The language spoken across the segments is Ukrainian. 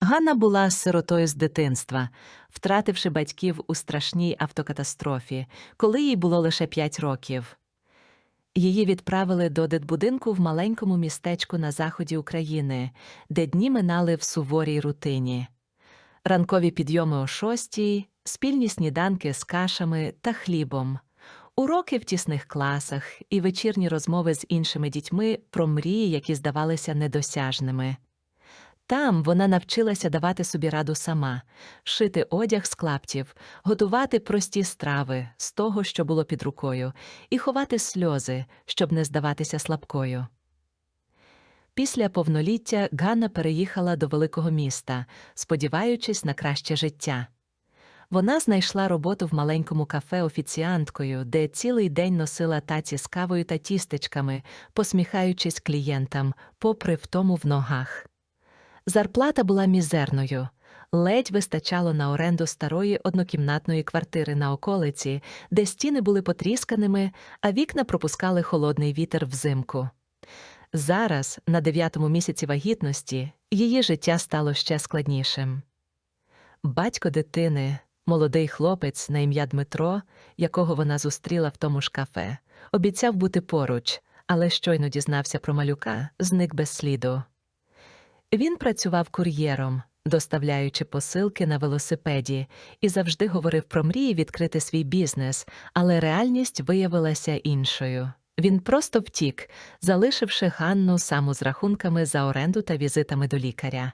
Ганна була сиротою з дитинства, втративши батьків у страшній автокатастрофі, коли їй було лише 5 років. Її відправили до дитбудинку в маленькому містечку на заході України, де дні минали в суворій рутині. Ранкові підйоми о шостій, спільні сніданки з кашами та хлібом, уроки в тісних класах і вечірні розмови з іншими дітьми про мрії, які здавалися недосяжними. Там вона навчилася давати собі раду сама, шити одяг з клаптів, готувати прості страви з того, що було під рукою, і ховати сльози, щоб не здаватися слабкою. Після повноліття Ганна переїхала до великого міста, сподіваючись на краще життя. Вона знайшла роботу в маленькому кафе офіціанткою, де цілий день носила таці з кавою та тістечками, посміхаючись клієнтам, попри втому в ногах. Зарплата була мізерною. Ледь вистачало на оренду старої однокімнатної квартири на околиці, де стіни були потрісканими, а вікна пропускали холодний вітер взимку. Зараз, на дев'ятому місяці вагітності, її життя стало ще складнішим. Батько дитини, молодий хлопець на ім'я Дмитро, якого вона зустріла в тому ж кафе, обіцяв бути поруч, але щойно дізнався про малюка, зник без сліду. Він працював кур'єром, доставляючи посилки на велосипеді, і завжди говорив про мрії відкрити свій бізнес, але реальність виявилася іншою. Він просто втік, залишивши Ганну саму з рахунками за оренду та візитами до лікаря.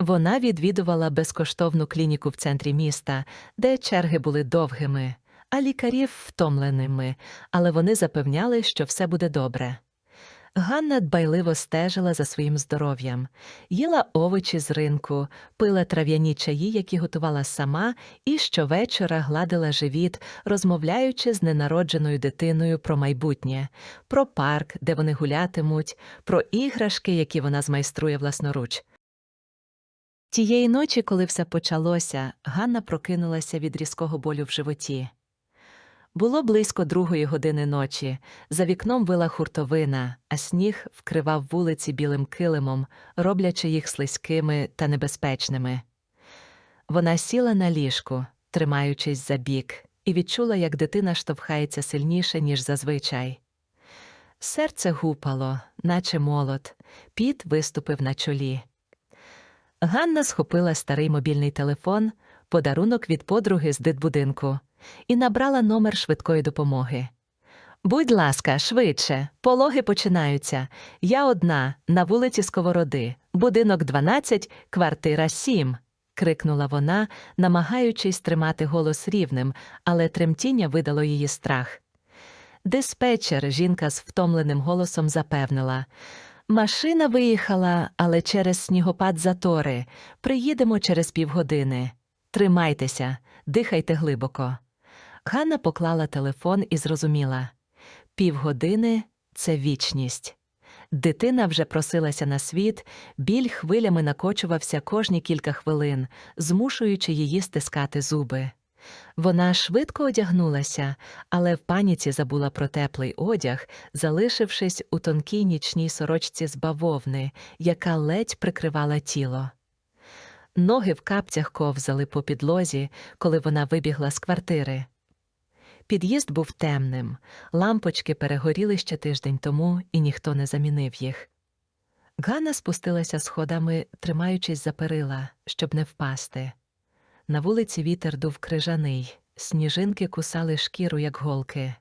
Вона відвідувала безкоштовну клініку в центрі міста, де черги були довгими, а лікарів втомленими, але вони запевняли, що все буде добре. Ганна дбайливо стежила за своїм здоров'ям, їла овочі з ринку, пила трав'яні чаї, які готувала сама, і щовечора гладила живіт, розмовляючи з ненародженою дитиною про майбутнє, про парк, де вони гулятимуть, про іграшки, які вона змайструє власноруч. Тієї ночі, коли все почалося, Ганна прокинулася від різкого болю в животі. Було близько другої години ночі. За вікном вила хуртовина, а сніг вкривав вулиці білим килимом, роблячи їх слизькими та небезпечними. Вона сіла на ліжку, тримаючись за бік, і відчула, як дитина штовхається сильніше, ніж зазвичай. Серце гупало, наче молот, піт виступив на чолі. Ганна схопила старий мобільний телефон, подарунок від подруги з дитбудинку, і набрала номер швидкої допомоги. Будь ласка, швидше, пологи починаються. Я одна, на вулиці Сковороди, будинок 12, квартира 7. крикнула вона, намагаючись тримати голос рівним, але тремтіння видало її страх. Диспетчер, жінка з втомленим голосом запевнила. Машина виїхала, але через снігопад затори. Приїдемо через півгодини. Тримайтеся, дихайте глибоко. Ганна поклала телефон і зрозуміла півгодини це вічність. Дитина вже просилася на світ, біль хвилями накочувався кожні кілька хвилин, змушуючи її стискати зуби. Вона швидко одягнулася, але в паніці забула про теплий одяг, залишившись у тонкій нічній сорочці з бавовни, яка ледь прикривала тіло. Ноги в капцях ковзали по підлозі, коли вона вибігла з квартири. Під'їзд був темним, лампочки перегоріли ще тиждень тому, і ніхто не замінив їх. Ганна спустилася сходами, тримаючись за перила, щоб не впасти. На вулиці вітер дув крижаний, сніжинки кусали шкіру, як голки.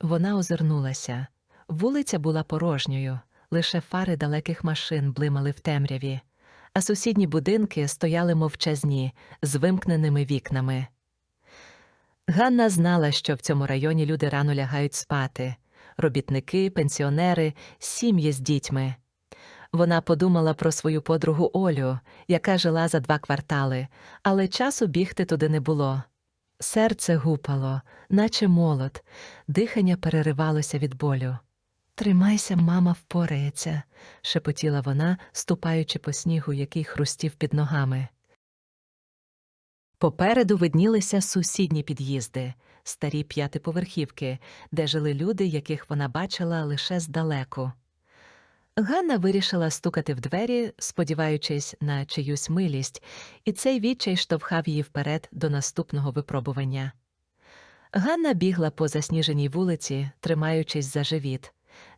Вона озирнулася. Вулиця була порожньою, лише фари далеких машин блимали в темряві, а сусідні будинки стояли мовчазні, з вимкненими вікнами. Ганна знала, що в цьому районі люди рано лягають спати робітники, пенсіонери, сім'ї з дітьми. Вона подумала про свою подругу Олю, яка жила за два квартали, але часу бігти туди не було. Серце гупало, наче молот, дихання переривалося від болю. Тримайся, мама впорається, шепотіла вона, ступаючи по снігу, який хрустів під ногами. Попереду виднілися сусідні під'їзди, старі п'ятиповерхівки, де жили люди, яких вона бачила лише здалеку. Ганна вирішила стукати в двері, сподіваючись на чиюсь милість, і цей відчай штовхав її вперед до наступного випробування. Ганна бігла по засніженій вулиці, тримаючись за живіт,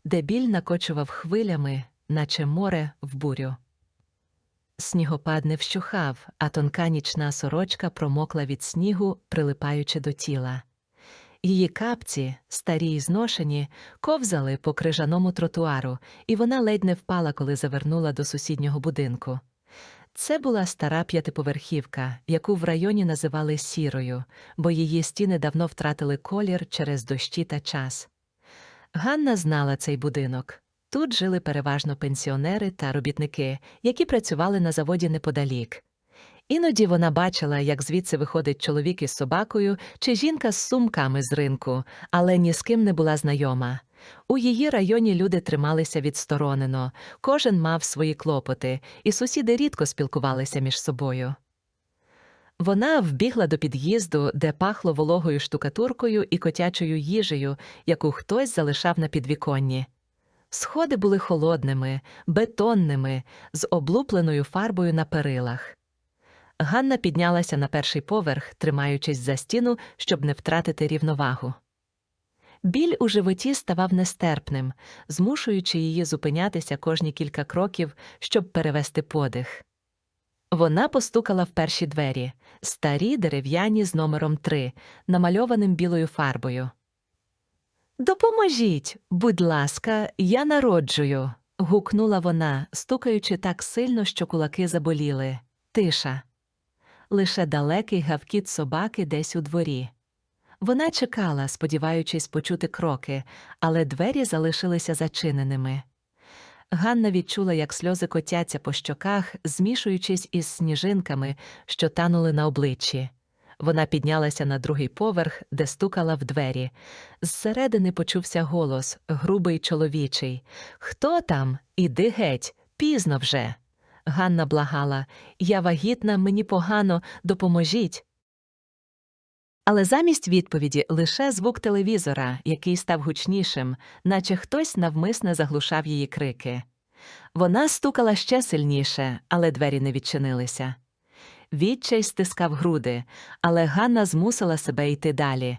де біль накочував хвилями, наче море в бурю. Снігопад не вщухав, а тонка нічна сорочка промокла від снігу, прилипаючи до тіла. Її капці, старі й зношені, ковзали по крижаному тротуару, і вона ледь не впала, коли завернула до сусіднього будинку. Це була стара п'ятиповерхівка, яку в районі називали сірою, бо її стіни давно втратили колір через дощі та час. Ганна знала цей будинок. Тут жили переважно пенсіонери та робітники, які працювали на заводі неподалік. Іноді вона бачила, як звідси виходить чоловік із собакою чи жінка з сумками з ринку, але ні з ким не була знайома. У її районі люди трималися відсторонено, кожен мав свої клопоти, і сусіди рідко спілкувалися між собою. Вона вбігла до під'їзду, де пахло вологою штукатуркою і котячою їжею, яку хтось залишав на підвіконні. Сходи були холодними, бетонними, з облупленою фарбою на перилах. Ганна піднялася на перший поверх, тримаючись за стіну, щоб не втратити рівновагу. Біль у животі ставав нестерпним, змушуючи її зупинятися кожні кілька кроків, щоб перевести подих. Вона постукала в перші двері, старі дерев'яні з номером 3, намальованим білою фарбою. Допоможіть, будь ласка, я народжую. гукнула вона, стукаючи так сильно, що кулаки заболіли. Тиша. Лише далекий гавкіт собаки десь у дворі. Вона чекала, сподіваючись почути кроки, але двері залишилися зачиненими. Ганна відчула, як сльози котяться по щоках, змішуючись із сніжинками, що танули на обличчі. Вона піднялася на другий поверх, де стукала в двері. Зсередини почувся голос, грубий чоловічий. Хто там? Іди геть, пізно вже. Ганна благала Я вагітна, мені погано, допоможіть. Але замість відповіді лише звук телевізора, який став гучнішим, наче хтось навмисне заглушав її крики. Вона стукала ще сильніше, але двері не відчинилися. Відчай стискав груди, але Ганна змусила себе йти далі.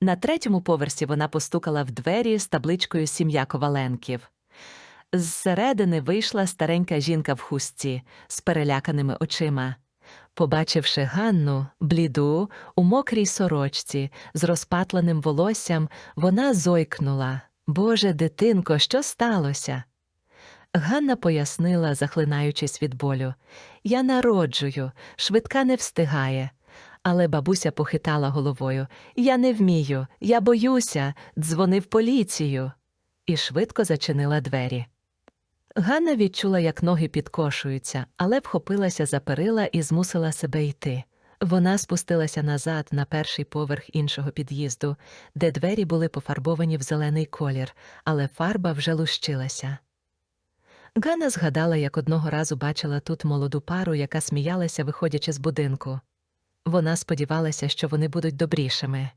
На третьому поверсі вона постукала в двері з табличкою Сім'я Коваленків. Зсередини вийшла старенька жінка в хустці з переляканими очима. Побачивши Ганну, бліду, у мокрій сорочці, з розпатленим волоссям, вона зойкнула. Боже, дитинко, що сталося? Ганна пояснила, захлинаючись від болю. Я народжую, швидка не встигає. Але бабуся похитала головою. Я не вмію, я боюся, дзвони в поліцію. І швидко зачинила двері. Ганна відчула, як ноги підкошуються, але вхопилася за перила і змусила себе йти. Вона спустилася назад на перший поверх іншого під'їзду, де двері були пофарбовані в зелений колір, але фарба вже лущилася. Ганна згадала, як одного разу бачила тут молоду пару, яка сміялася, виходячи з будинку. Вона сподівалася, що вони будуть добрішими.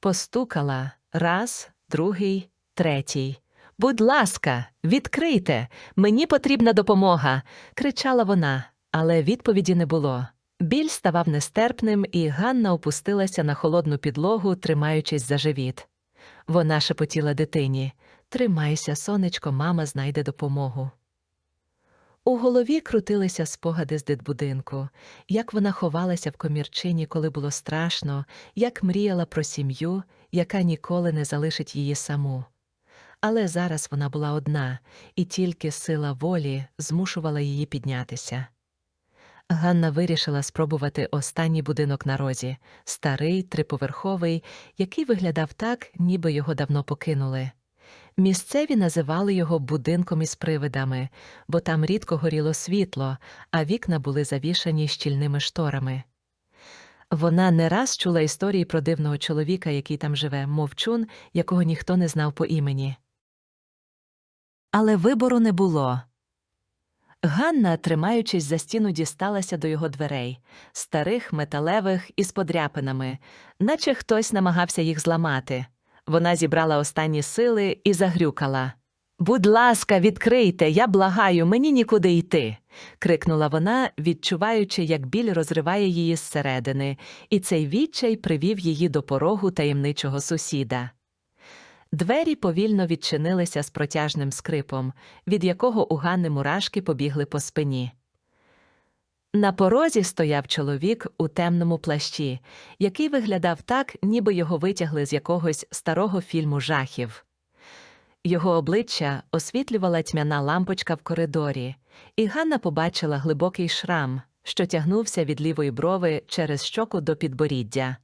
Постукала раз, другий, третій. Будь ласка, відкрийте, мені потрібна допомога. кричала вона, але відповіді не було. Біль ставав нестерпним, і Ганна опустилася на холодну підлогу, тримаючись за живіт. Вона шепотіла дитині Тримайся, сонечко, мама знайде допомогу. У голові крутилися спогади з дитбудинку, як вона ховалася в комірчині, коли було страшно, як мріяла про сім'ю, яка ніколи не залишить її саму. Але зараз вона була одна, і тільки сила волі змушувала її піднятися. Ганна вирішила спробувати останній будинок на розі старий, триповерховий, який виглядав так, ніби його давно покинули. Місцеві називали його будинком із привидами, бо там рідко горіло світло, а вікна були завішані щільними шторами. Вона не раз чула історії про дивного чоловіка, який там живе, мовчун, якого ніхто не знав по імені. Але вибору не було. Ганна, тримаючись за стіну, дісталася до його дверей, старих, металевих із подряпинами, наче хтось намагався їх зламати. Вона зібрала останні сили і загрюкала. Будь ласка, відкрийте, я благаю, мені нікуди йти. крикнула вона, відчуваючи, як біль розриває її зсередини, і цей відчай привів її до порогу таємничого сусіда. Двері повільно відчинилися з протяжним скрипом, від якого у Ганни мурашки побігли по спині. На порозі стояв чоловік у темному плащі, який виглядав так, ніби його витягли з якогось старого фільму жахів. Його обличчя освітлювала тьмяна лампочка в коридорі, і Ганна побачила глибокий шрам, що тягнувся від лівої брови через щоку до підборіддя.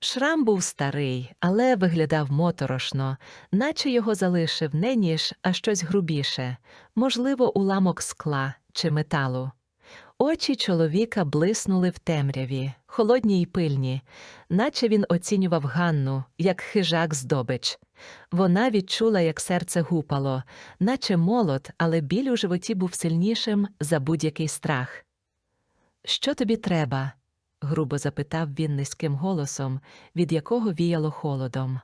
Шрам був старий, але виглядав моторошно, наче його залишив не ніж, а щось грубіше, можливо, уламок скла чи металу. Очі чоловіка блиснули в темряві, холодні й пильні, наче він оцінював Ганну, як хижак здобич. Вона відчула, як серце гупало, наче молот, але біль у животі був сильнішим за будь-який страх. Що тобі треба? грубо запитав він низьким голосом, від якого віяло холодом.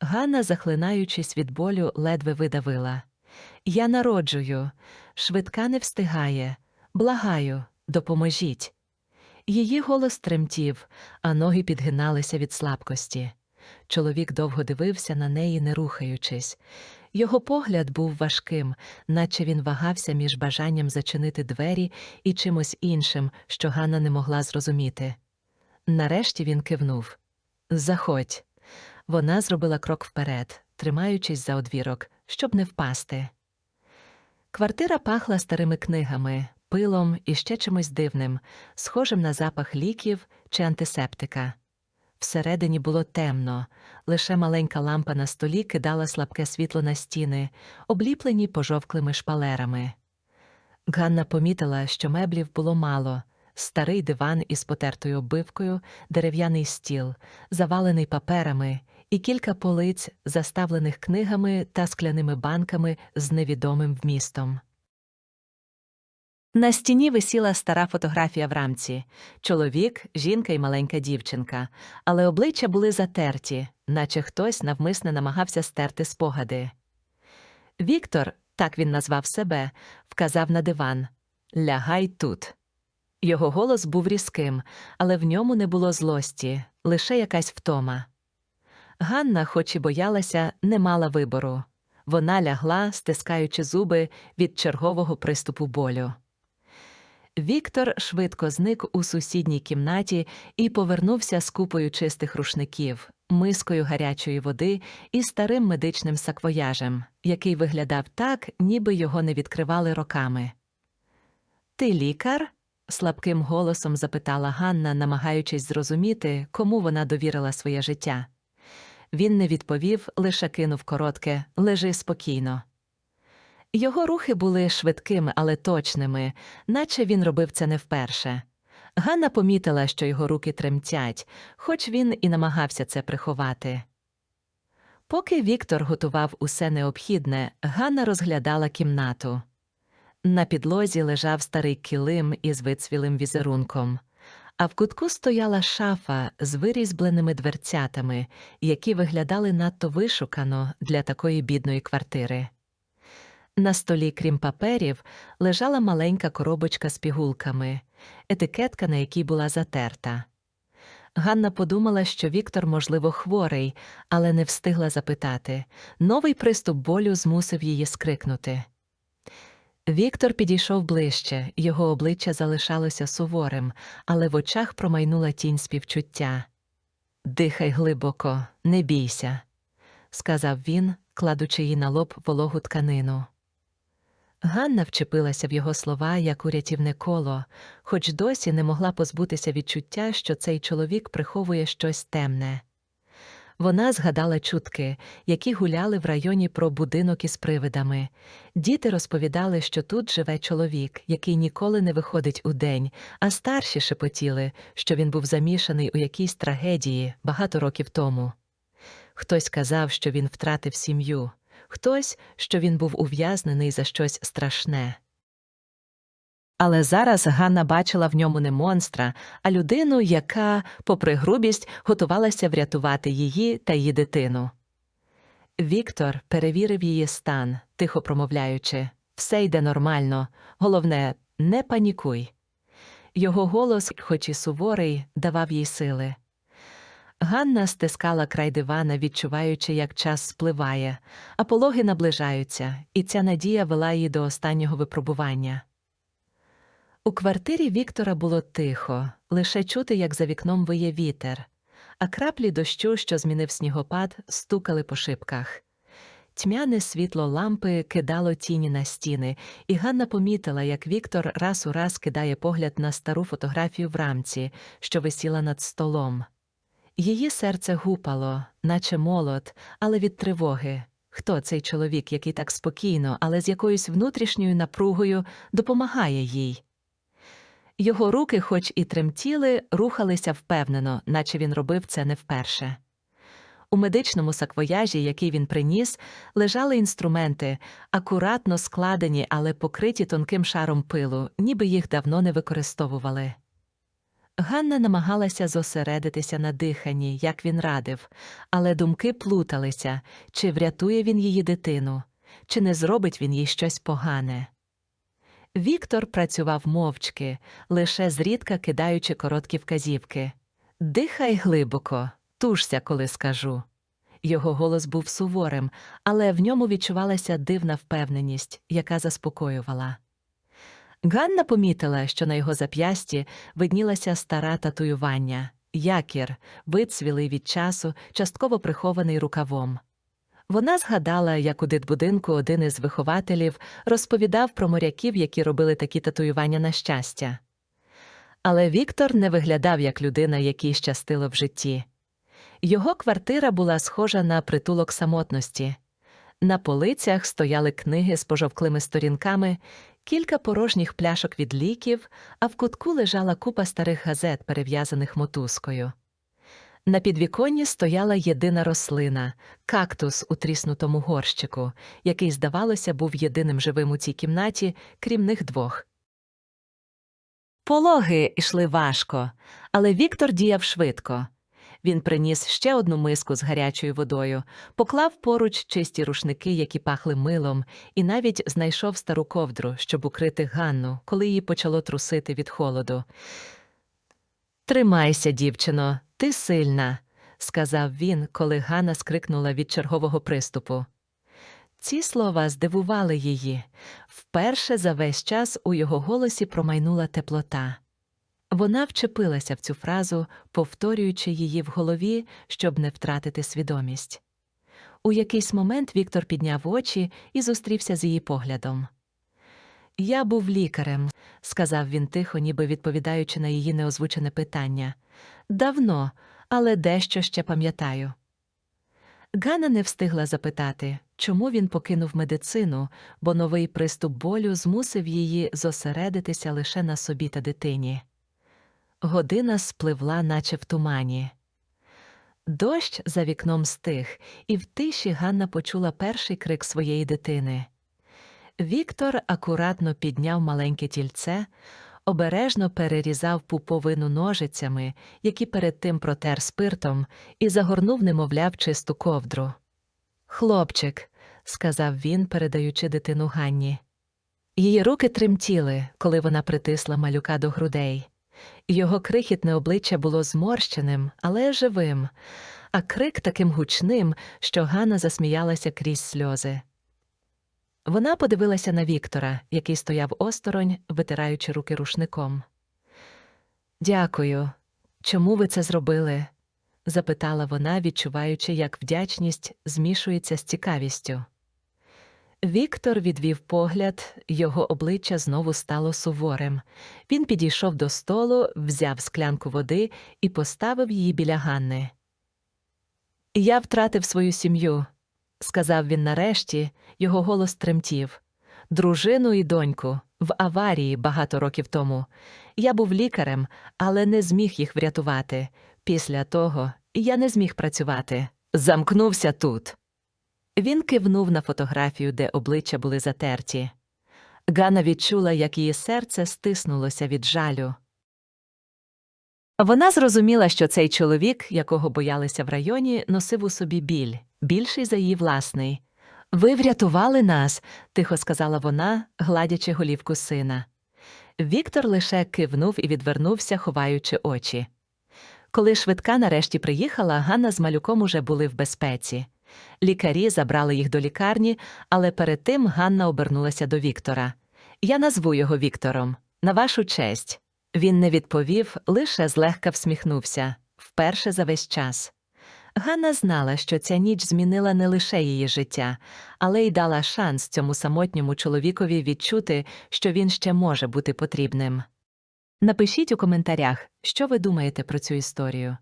Ганна, захлинаючись від болю, ледве видавила. Я народжую, швидка не встигає. Благаю, допоможіть. Її голос тремтів, а ноги підгиналися від слабкості. Чоловік довго дивився на неї, не рухаючись. Його погляд був важким, наче він вагався між бажанням зачинити двері і чимось іншим, що Ганна не могла зрозуміти. Нарешті він кивнув Заходь. Вона зробила крок вперед, тримаючись за одвірок, щоб не впасти. Квартира пахла старими книгами, пилом і ще чимось дивним, схожим на запах ліків чи антисептика. Всередині було темно, лише маленька лампа на столі кидала слабке світло на стіни, обліплені пожовклими шпалерами. Ганна помітила, що меблів було мало старий диван із потертою оббивкою, дерев'яний стіл, завалений паперами, і кілька полиць, заставлених книгами та скляними банками з невідомим вмістом. На стіні висіла стара фотографія в рамці чоловік, жінка і маленька дівчинка, але обличчя були затерті, наче хтось навмисне намагався стерти спогади. Віктор, так він назвав себе, вказав на диван Лягай тут. Його голос був різким, але в ньому не було злості, лише якась втома. Ганна, хоч і боялася, не мала вибору. Вона лягла, стискаючи зуби від чергового приступу болю. Віктор швидко зник у сусідній кімнаті і повернувся з купою чистих рушників, мискою гарячої води і старим медичним саквояжем, який виглядав так, ніби його не відкривали роками. Ти лікар? слабким голосом запитала Ганна, намагаючись зрозуміти, кому вона довірила своє життя. Він не відповів, лише кинув коротке лежи спокійно. Його рухи були швидкими, але точними, наче він робив це не вперше. Ганна помітила, що його руки тремтять, хоч він і намагався це приховати. Поки Віктор готував усе необхідне, Ганна розглядала кімнату. На підлозі лежав старий килим із вицвілим візерунком, а в кутку стояла шафа з вирізбленими дверцятами, які виглядали надто вишукано для такої бідної квартири. На столі, крім паперів, лежала маленька коробочка з пігулками, етикетка, на якій була затерта. Ганна подумала, що Віктор, можливо, хворий, але не встигла запитати. Новий приступ болю змусив її скрикнути. Віктор підійшов ближче, його обличчя залишалося суворим, але в очах промайнула тінь співчуття. Дихай глибоко, не бійся, сказав він, кладучи їй на лоб вологу тканину. Ганна вчепилася в його слова як у рятівне коло, хоч досі не могла позбутися відчуття, що цей чоловік приховує щось темне. Вона згадала чутки, які гуляли в районі про будинок із привидами. Діти розповідали, що тут живе чоловік, який ніколи не виходить у день, а старші шепотіли, що він був замішаний у якійсь трагедії багато років тому. Хтось казав, що він втратив сім'ю хтось, що він був ув'язнений за щось страшне. Але зараз Ганна бачила в ньому не монстра, а людину, яка, попри грубість, готувалася врятувати її та її дитину. Віктор перевірив її стан, тихо промовляючи все йде нормально, головне, не панікуй. Його голос, хоч і суворий, давав їй сили. Ганна стискала край дивана, відчуваючи, як час спливає, а пологи наближаються, і ця надія вела її до останнього випробування. У квартирі Віктора було тихо, лише чути, як за вікном виє вітер, а краплі дощу, що змінив снігопад, стукали по шибках. Тьмяне світло лампи кидало тіні на стіни, і Ганна помітила, як Віктор раз у раз кидає погляд на стару фотографію в рамці, що висіла над столом. Її серце гупало, наче молот, але від тривоги. Хто цей чоловік, який так спокійно, але з якоюсь внутрішньою напругою допомагає їй? Його руки, хоч і тремтіли, рухалися впевнено, наче він робив це не вперше. У медичному саквояжі, який він приніс, лежали інструменти, акуратно складені, але покриті тонким шаром пилу, ніби їх давно не використовували. Ганна намагалася зосередитися на диханні, як він радив, але думки плуталися, чи врятує він її дитину, чи не зробить він їй щось погане. Віктор працював мовчки, лише зрідка кидаючи короткі вказівки. Дихай глибоко, тужся, коли скажу. Його голос був суворим, але в ньому відчувалася дивна впевненість, яка заспокоювала. Ганна помітила, що на його зап'ясті виднілася стара татуювання, якір, вицвілий від часу, частково прихований рукавом. Вона згадала, як у дитбудинку один із вихователів розповідав про моряків, які робили такі татуювання на щастя. Але Віктор не виглядав як людина, якій щастило в житті. Його квартира була схожа на притулок самотності. На полицях стояли книги з пожовклими сторінками, кілька порожніх пляшок від ліків, а в кутку лежала купа старих газет, перев'язаних мотузкою. На підвіконні стояла єдина рослина кактус у тріснутому горщику, який, здавалося, був єдиним живим у цій кімнаті, крім них двох. Пологи йшли важко, але Віктор діяв швидко. Він приніс ще одну миску з гарячою водою, поклав поруч чисті рушники, які пахли милом, і навіть знайшов стару ковдру, щоб укрити Ганну, коли її почало трусити від холоду. Тримайся, дівчино, ти сильна, сказав він, коли Ганна скрикнула від чергового приступу. Ці слова здивували її. Вперше за весь час у його голосі промайнула теплота. Вона вчепилася в цю фразу, повторюючи її в голові, щоб не втратити свідомість. У якийсь момент Віктор підняв очі і зустрівся з її поглядом. Я був лікарем, сказав він тихо, ніби відповідаючи на її неозвучене питання. Давно, але дещо ще пам'ятаю. Ганна не встигла запитати, чому він покинув медицину, бо новий приступ болю змусив її зосередитися лише на собі та дитині. Година спливла, наче в тумані. Дощ за вікном стих, і в тиші Ганна почула перший крик своєї дитини. Віктор акуратно підняв маленьке тільце, обережно перерізав пуповину ножицями, які перед тим протер спиртом, і загорнув немовля в чисту ковдру. Хлопчик, сказав він, передаючи дитину Ганні. Її руки тремтіли, коли вона притисла малюка до грудей. Його крихітне обличчя було зморщеним, але живим, а крик таким гучним, що Ганна засміялася крізь сльози. Вона подивилася на Віктора, який стояв осторонь, витираючи руки рушником. Дякую. Чому ви це зробили? запитала вона, відчуваючи, як вдячність змішується з цікавістю. Віктор відвів погляд, його обличчя знову стало суворим. Він підійшов до столу, взяв склянку води і поставив її біля Ганни. Я втратив свою сім'ю, сказав він нарешті, його голос тремтів. Дружину і доньку в аварії багато років тому. Я був лікарем, але не зміг їх врятувати. Після того я не зміг працювати. Замкнувся тут. Він кивнув на фотографію, де обличчя були затерті. Ганна відчула, як її серце стиснулося від жалю. Вона зрозуміла, що цей чоловік, якого боялися в районі, носив у собі біль, більший за її власний. Ви врятували нас, тихо сказала вона, гладячи голівку сина. Віктор лише кивнув і відвернувся, ховаючи очі. Коли швидка нарешті приїхала, Ганна з малюком уже були в безпеці. Лікарі забрали їх до лікарні, але перед тим Ганна обернулася до Віктора. Я назву його Віктором. На вашу честь. Він не відповів, лише злегка всміхнувся вперше за весь час. Ганна знала, що ця ніч змінила не лише її життя, але й дала шанс цьому самотньому чоловікові відчути, що він ще може бути потрібним. Напишіть у коментарях, що ви думаєте про цю історію.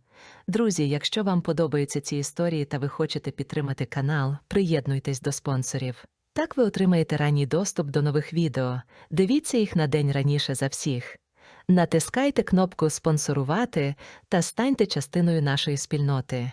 Друзі, якщо вам подобаються ці історії та ви хочете підтримати канал, приєднуйтесь до спонсорів. Так ви отримаєте ранній доступ до нових відео. Дивіться їх на день раніше за всіх. Натискайте кнопку Спонсорувати та станьте частиною нашої спільноти.